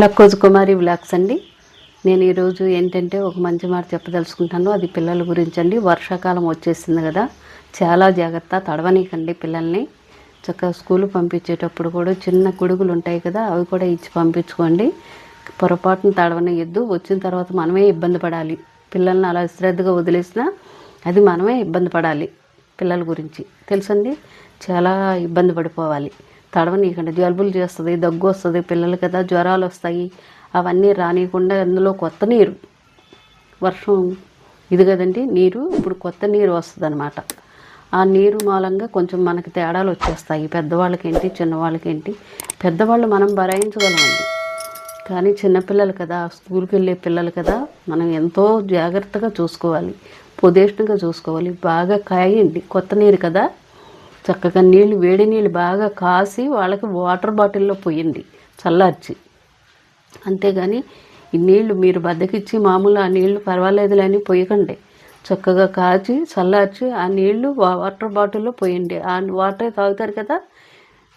లక్కోజు కుమారి blocks అండి. నేను ఈరోజు ఏంటంటే ఒక మంచి మాట చెప్పదలుచుకుంటాను. అది పిల్లల గురించి అండి వర్షాకాలం వచ్చేసింది కదా. చాలా జాగ్రత్త తడవనీకండి పిల్లల్ని. చక్కగా స్కూల్ పంపించేటప్పుడు కూడా చిన్న కుడుగులు ఉంటాయి కదా అవి కూడా ఇచ్చి పంపించుకోండి. పొరపాటున తడవనియద్దు. వచ్చిన తర్వాత మనమే ఇబ్బంది పడాలి. పిల్లల్ని అలా శ్రద్ధగా వదిలేసినా అది మనమే ఇబ్బంది పడాలి పిల్లల గురించి. తెలుసండి? చాలా ఇబ్బంది పడిపోవాలి. తడవనీయకండి. జలుబులు చేస్తుంది దగ్గు వస్తుంది పిల్లలు కదా జ్వరాలు వస్తాయి. అవన్నీ రానియకుండా అందులో కొత్త నీరు. వర్షం ఇది కదండి నీరు. ఇప్పుడు కొత్త నీరు వస్తుంది ఆ నీరు మూలంగా కొంచెం మనకి తేడాలు వచ్చేస్తాయి. పెద్దవాళ్ళకేంటి చిన్నవాళ్ళకేంటి? పెద్దవాళ్ళు మనం భరాయించగలమండి కానీ చిన్నపిల్లలు కదా స్కూల్కి వెళ్ళే పిల్లలు కదా మనం ఎంతో జాగ్రత్తగా చూసుకోవాలి. పొదేషన్గా చూసుకోవాలి. బాగా కాయండి. కొత్త నీరు కదా. చక్కగా నీళ్ళు వేడి నీళ్ళు బాగా కాసి వాళ్ళకి వాటర్ బాటిల్లో పోయింది చల్లార్చి. అంతేగాని ఈ నీళ్ళు మీరు బద్దకిచ్చి మామూలు ఆ నీళ్ళు పర్వాలేదులే అని పోయకండి. చక్కగా కాచి చల్లార్చి ఆ నీళ్ళు వాటర్ బాటిల్లో పోయండి. ఆ వాటర్ తాగుతారు కదా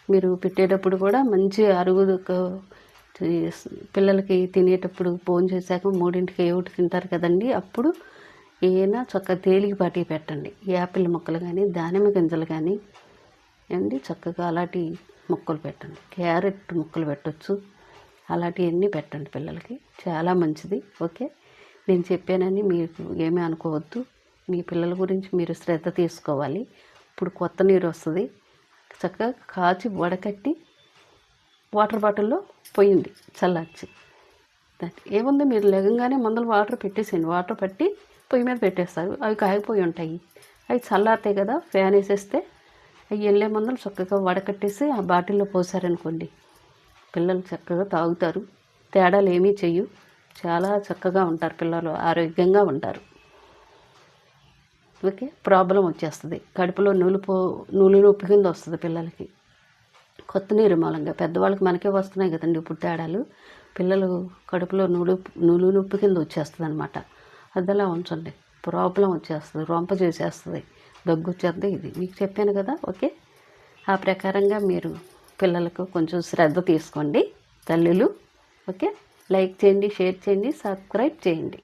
మీరు పెట్టేటప్పుడు కూడా మంచి అరుగు పిల్లలకి తినేటప్పుడు ఫోన్ చేశాక మూడింటికి ఏ ఒకటి తింటారు కదండి అప్పుడు ఏదైనా చక్కగా తేలికపాటి పెట్టండి. యాపిల్ మొక్కలు కానీ దానిమ్మ గింజలు కానీ అండి చక్కగా అలాంటి మొక్కలు పెట్టండి. క్యారెట్ మొక్కలు పెట్టొచ్చు. అలాంటివన్నీ పెట్టండి పిల్లలకి. చాలా మంచిది. ఓకే? నేను చెప్పానని మీకు ఏమీ అనుకోవద్దు. మీ పిల్లల గురించి మీరు శ్రద్ధ తీసుకోవాలి. ఇప్పుడు కొత్త నీరు వస్తుంది. చక్కగా కాచి వడకట్టి వాటర్ బాటిల్లో పోయింది చల్లార్చి. దానికి ఏముంది? మీరు లేగంగానే ముందర వాటర్ పెట్టేసేయండి. వాటర్ పట్టి పొయ్యి మీద పెట్టేస్తారు. అవి కాగిపోయి ఉంటాయి. అవి చల్లారుతాయి కదా ఫ్యాన్ వేసేస్తే అవి వెళ్ళే ముందర చక్కగా వడకట్టేసి ఆ బాటిల్లో పోసారనుకోండి. పిల్లలు చక్కగా తాగుతారు. తేడాలు ఏమీ చెయ్యు చాలా చక్కగా ఉంటారు పిల్లలు. ఆరోగ్యంగా ఉంటారు. ఓకే? ప్రాబ్లం వచ్చేస్తుంది. కడుపులో నూలు పో నూలు నొప్పి కింద వస్తుంది పిల్లలకి. కొత్త నీరు మూలంగా. పెద్దవాళ్ళకి మనకే వస్తున్నాయి కదండి ఇప్పుడు తేడాలు. పిల్లలు కడుపులో నూలు నూలు నొప్పి కింద వచ్చేస్తుంది అనమాట అదలా ఉంచండి? ప్రాబ్లం వచ్చేస్తుంది రొంప చూసేస్తుంది దగ్గు వచ్చేస్తుంది. ఇది మీకు చెప్పాను కదా ఓకే? ఆ ప్రకారంగా మీరు పిల్లలకు కొంచెం శ్రద్ధ తీసుకోండి తల్లులు ఓకే? లైక్ చేయండి షేర్ చేయండి సబ్స్క్రైబ్ చేయండి.